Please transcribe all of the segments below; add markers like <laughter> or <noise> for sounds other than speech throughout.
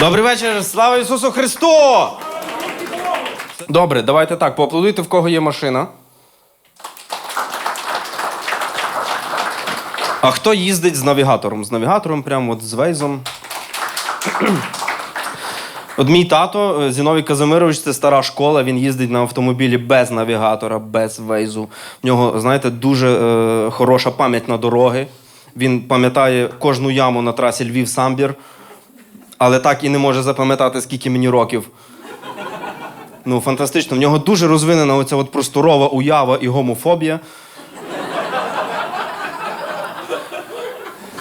Добрий вечір, слава Ісусу Христу! Добре, давайте так, поаплодуйте, в кого є машина. А хто їздить з навігатором? З навігатором, прямо от з вейзом. От мій тато е, Зіновій Казимирович, це стара школа. Він їздить на автомобілі без навігатора, без вейзу. В нього, знаєте, дуже е, хороша пам'ять на дороги. Він пам'ятає кожну яму на трасі Львів-Самбір, але так і не може запам'ятати, скільки мені років. Ну, фантастично. В нього дуже розвинена оця от просторова уява і гомофобія.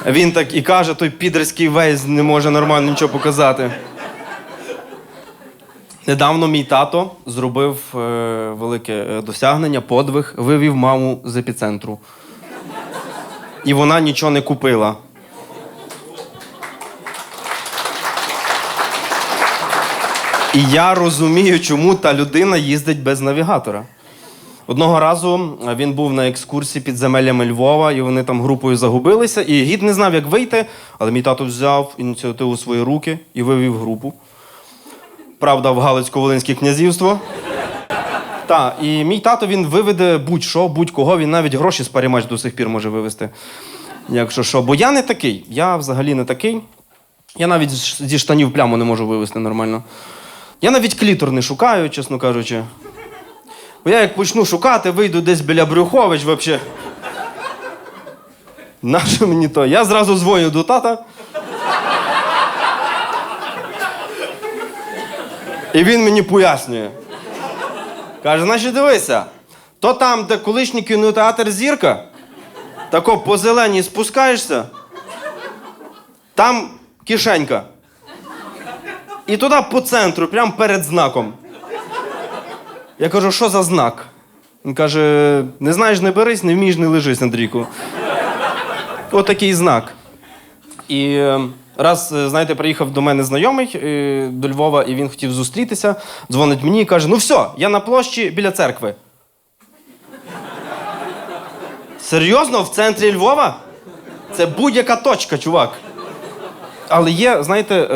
Він так і каже, той підерський вейз не може нормально нічого показати. Недавно мій тато зробив е, велике е, досягнення, подвиг, вивів маму з епіцентру. І вона нічого не купила. І я розумію, чому та людина їздить без навігатора. Одного разу е, він був на екскурсії під земелями Львова, і вони там групою загубилися, і гід не знав, як вийти, але мій тато взяв ініціативу в свої руки і вивів групу. Правда, в Галицько-Волинське князівство. Так, і мій тато він виведе будь-що, будь-кого, він навіть гроші з парімач до сих пір може вивезти. Якщо що. Бо я не такий. Я взагалі не такий. Я навіть зі штанів пляму не можу вивезти нормально. Я навіть клітор не шукаю, чесно кажучи. Бо я як почну шукати, вийду десь біля Брюхович взагалі. Нащо мені то? Я зразу дзвоню до тата. І він мені пояснює. Каже, значить, дивися, то там, де колишній кінотеатр зірка, тако по зеленій спускаєшся, там кишенька. І туди по центру, прямо перед знаком. Я кажу, що за знак? Він каже: не знаєш, не берись, не вмієш, не лежись, Андрійку. Отакий знак. І е, раз, е, знаєте, приїхав до мене знайомий е, до Львова, і він хотів зустрітися, дзвонить мені і каже: ну все, я на площі біля церкви. Серйозно, в центрі Львова? Це будь-яка точка, чувак. Але є, знаєте,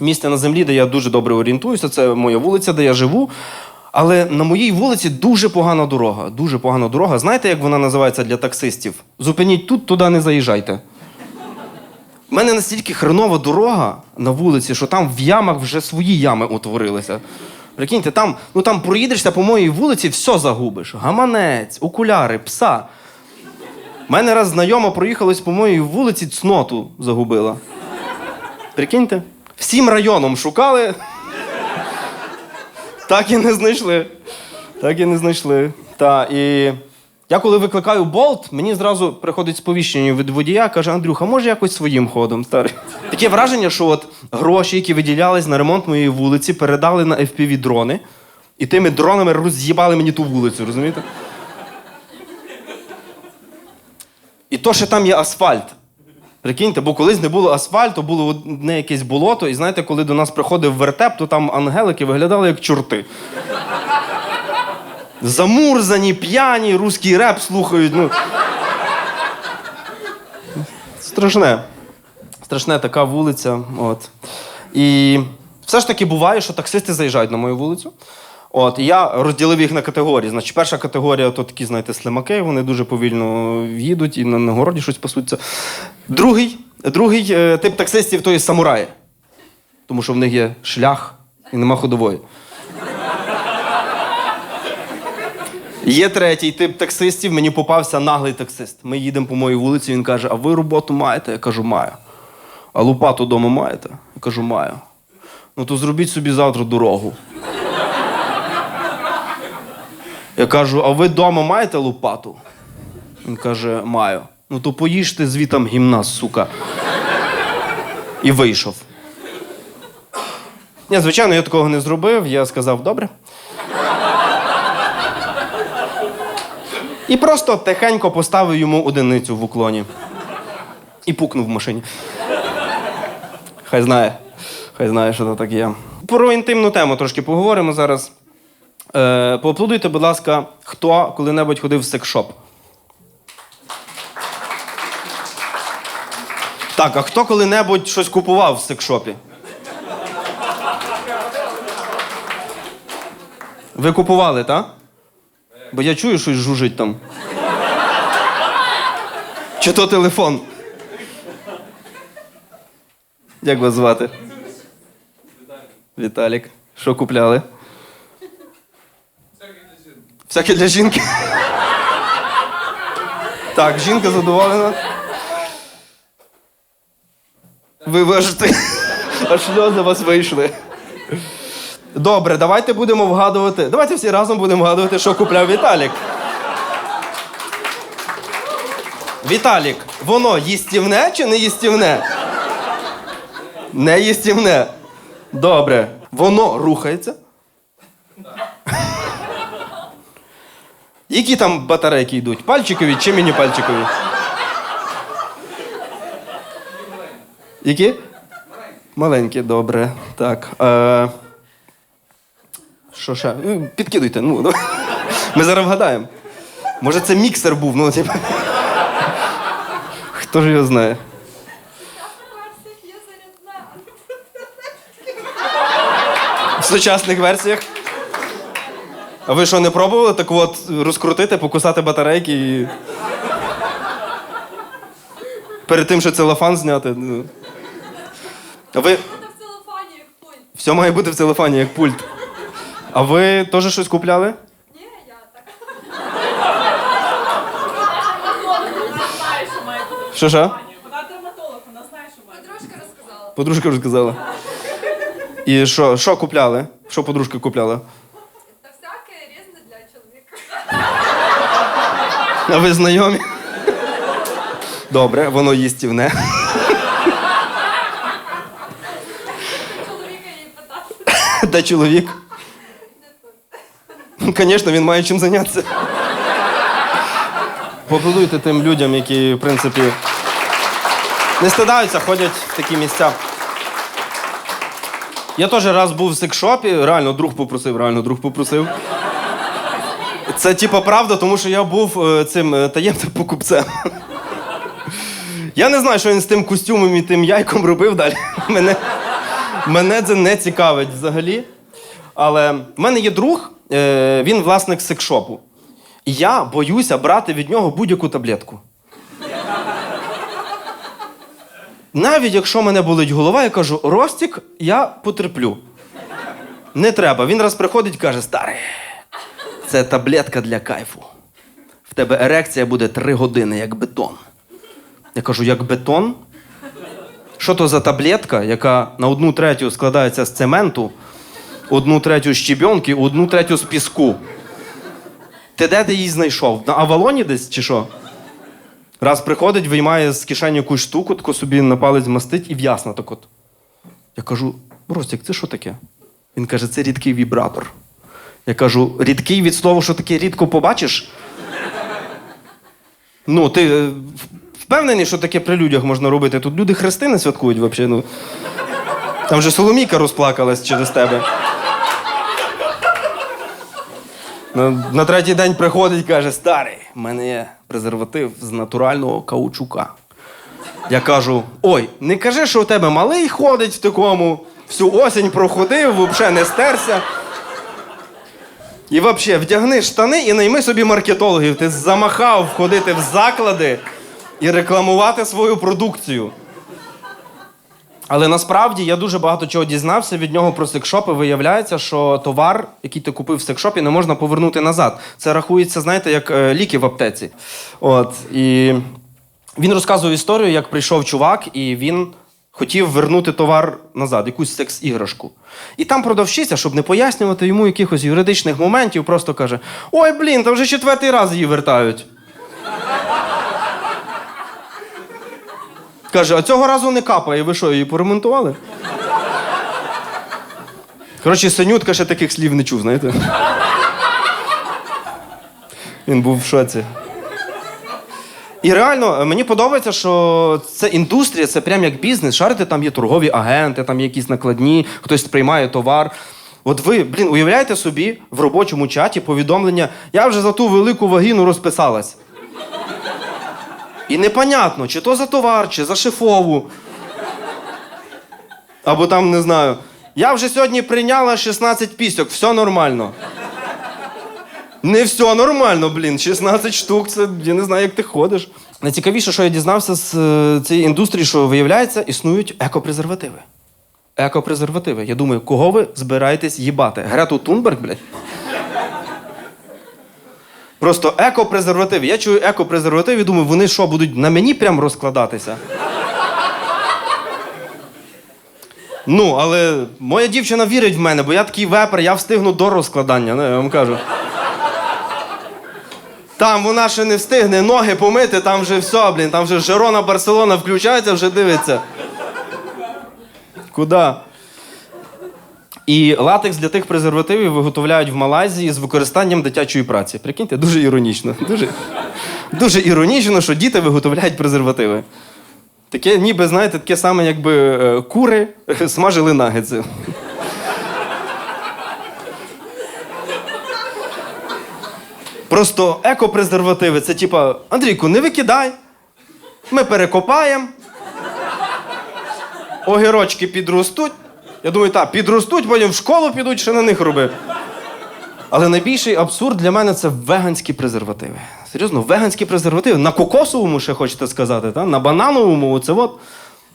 місце на землі, де я дуже добре орієнтуюся, це моя вулиця, де я живу. Але на моїй вулиці дуже погана дорога. Дуже погана дорога. Знаєте, як вона називається для таксистів? Зупиніть тут, туди не заїжджайте. У мене настільки хренова дорога на вулиці, що там в ямах вже свої ями утворилися. Прикиньте, там, ну там проїдешся по моїй вулиці, все загубиш. Гаманець, окуляри, пса. У мене раз знайома проїхалась по моїй вулиці, цноту загубила. Прикиньте? Всім районом шукали. Так і не знайшли. Так і не знайшли. Та, і я коли викликаю болт, мені зразу приходить сповіщення від водія, каже: Андрюха, може якось своїм ходом, старий. Таке враження, що от гроші, які виділялись на ремонт моєї вулиці, передали на FPV дрони, і тими дронами роз'їбали мені ту вулицю, розумієте? І то, що там є асфальт. Прикиньте, бо колись не було асфальту, було одне якесь болото, і знаєте, коли до нас приходив вертеп, то там ангелики виглядали як чорти. Замурзані, п'яні, руський реп слухають. Ну. Страшне. Страшне така вулиця. От. І все ж таки буває, що таксисти заїжджають на мою вулицю. От, я розділив їх на категорії. Значить, перша категорія то такі, знаєте, слимаки, вони дуже повільно їдуть і на, на городі щось пасуться. Другий, другий е, тип таксистів то є самураї. Тому що в них є шлях і нема ходової. Є третій тип таксистів, мені попався наглий таксист. Ми їдемо по моїй вулиці, він каже: А ви роботу маєте? Я кажу, маю. А лопату вдома маєте? Я кажу, маю. Ну то зробіть собі завтра дорогу. Я кажу, а ви вдома маєте лопату? Він каже, маю. Ну то поїжте звітам гімна, сука. І вийшов. Ні, звичайно, я такого не зробив. Я сказав, добре. І просто тихенько поставив йому одиницю в уклоні. І пукнув в машині. Хай знає. Хай знає, що це так є. Про інтимну тему трошки поговоримо зараз. Е, Поаплодуйте, будь ласка, хто коли-небудь ходив в секшоп? Так, а хто коли-небудь щось купував в секшопі? Ви купували, так? Бо я чую, щось жужить там. Чи то телефон? Як вас звати? Віталік. Що купляли? Всяке для жінки. Так, жінка задоволена. Ви вижите. Аж сльози вас вийшли. Добре, давайте будемо вгадувати. Давайте всі разом будемо вгадувати, що купляв Віталік. Віталік, воно їстівне чи не їстівне? Не їстівне. Добре. Воно рухається. Які там батарейки йдуть? Пальчикові чи міні-пальчикові? Які? Маленькі, добре. Так. Е... Що ще? Е, Підкидуйте, ну. Ми зараз вгадаємо. Може, це міксер був, ну, типу. Хто ж його знає? В сучасних версіях. А ви що, не пробували так от розкрутити, покусати батарейки і. Перед тим, що целофан зняти. ну. А ви. Буде в целофані, як пульт. Все має бути в телефоні, як пульт. А ви теж щось купляли? Ні, я так. Що що? Вона дерматолог, вона знає, що має. Подружка розказала. Подружка вже сказала. І що, що купляли? Що подружка купляла? Та всяке різне для чоловіка. А ви знайомі? Добре, воно їстівне. Де чоловік? Звісно, він має чим зайнятися. Поаплодуйте тим людям, які, в принципі, не стидаються, ходять в такі місця. Я теж раз був в секшопі, реально друг попросив, реально друг попросив. Це типа правда, тому що я був е, цим е, таємним покупцем. Я не знаю, що він з тим костюмом і тим яйком робив далі. Мене, мене це не цікавить взагалі. Але в мене є друг, е, він власник секшопу. І я боюся брати від нього будь-яку таблетку. Навіть якщо мене болить голова, я кажу, Ростік, я потерплю. Не треба. Він раз приходить і каже: старий, це таблетка для кайфу. В тебе ерекція буде три години, як бетон. Я кажу, як бетон? Що то за таблетка, яка на одну третю складається з цементу, одну третю з щебінки, одну третю з піску. Ти де ти її знайшов? На Авалоні десь чи що? Раз приходить, виймає з кишені якусь штуку, тако собі на палець мастить і в'ясна так от. Я кажу, Ростік, це що таке? Він каже, це рідкий вібратор. Я кажу, рідкий від слова, що таке рідко побачиш? Ну, ти е, впевнений, що таке при людях можна робити? Тут люди хрестини святкують взагалі. Ну. Там же Соломійка розплакалась через тебе. На, на третій день приходить і каже: старий, в мене є презерватив з натурального каучука. Я кажу: ой, не кажи, що у тебе малий ходить в такому, всю осінь проходив, взагалі не стерся. І взагалі, вдягни штани і найми собі маркетологів. Ти замахав ходити в заклади і рекламувати свою продукцію. Але насправді я дуже багато чого дізнався від нього про секшопи. Виявляється, що товар, який ти купив в секшопі, не можна повернути назад. Це рахується, знаєте, як е, ліки в аптеці. От і він розказував історію, як прийшов чувак, і він хотів вернути товар назад, якусь секс-іграшку. І там продавщиця, щоб не пояснювати йому якихось юридичних моментів, просто каже: Ой, блін, та вже четвертий раз її вертають. Каже, а цього разу не капає, ви що, її поремонтували? Коротше, Синютка ще таких слів не чув, знаєте? Він був в шоці. І реально, мені подобається, що це індустрія, це прям як бізнес. Шарите, там є торгові агенти, там є якісь накладні, хтось приймає товар. От ви, блін, уявляєте собі в робочому чаті повідомлення: я вже за ту велику вагіну розписалась. І непонятно, чи то за товар, чи за шефову. Або там, не знаю. Я вже сьогодні прийняла 16 пісьок, все нормально. Не все нормально, блін. 16 штук, це я не знаю, як ти ходиш. Найцікавіше, що я дізнався з е, цієї індустрії, що виявляється, існують екопрезервативи. Екопрезервативи. Я думаю, кого ви збираєтесь їбати? Грету Тунберг, блядь? Просто екопрезервативи. Я чую екопрезервативи і думаю, вони що, будуть на мені прям розкладатися? Ну, але моя дівчина вірить в мене, бо я такий вепер, я встигну до розкладання, ну, я вам кажу. Там вона ще не встигне ноги помити, там вже все, блін, там вже Жерона Барселона включається, вже дивиться. Куда? І латекс для тих презервативів виготовляють в Малайзії з використанням дитячої праці. Прикиньте, дуже іронічно. Дуже, дуже іронічно, що діти виготовляють презервативи. Таке, ніби, знаєте, таке саме, якби е, кури <laughs> смажили нагетси. Просто екопрезервативи це типа, Андрійку, не викидай. Ми перекопаємо. Огірочки підростуть. Я думаю, так, підростуть, потім в школу підуть, ще на них роби. Але найбільший абсурд для мене це веганські презервативи. Серйозно, веганські презервативи. На кокосовому ще хочете сказати, та? на банановому, оце от.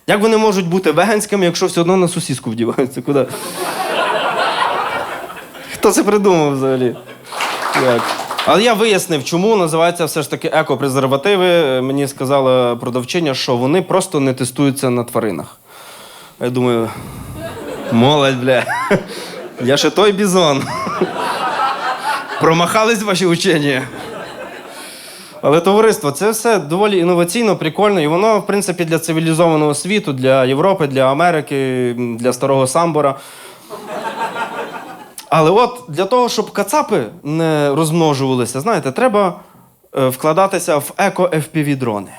Як вони можуть бути веганськими, якщо все одно на сусіску вдіваються? Куди? Хто це придумав взагалі? Як? Але я вияснив, чому називається все ж таки екопрезервативи. Е, Мені сказала продавчиня, що вони просто не тестуються на тваринах. Я думаю, молодь, бля. Я ще той бізон. Промахались ваші учені. Але товариство, це все доволі інноваційно, прикольно, і воно, в принципі, для цивілізованого світу, для Європи, для Америки, для старого самбора. Але от для того, щоб кацапи не розмножувалися, знаєте, треба е, вкладатися в еко-FPV-дрони.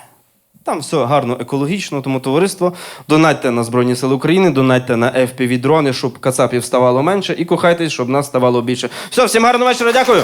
Там все гарно екологічно, тому товариство. Донатьте на Збройні Сили України, донатьте на FPV-дрони, щоб кацапів ставало менше, і кохайтесь, щоб нас ставало більше. Все, всім гарного вечора, дякую.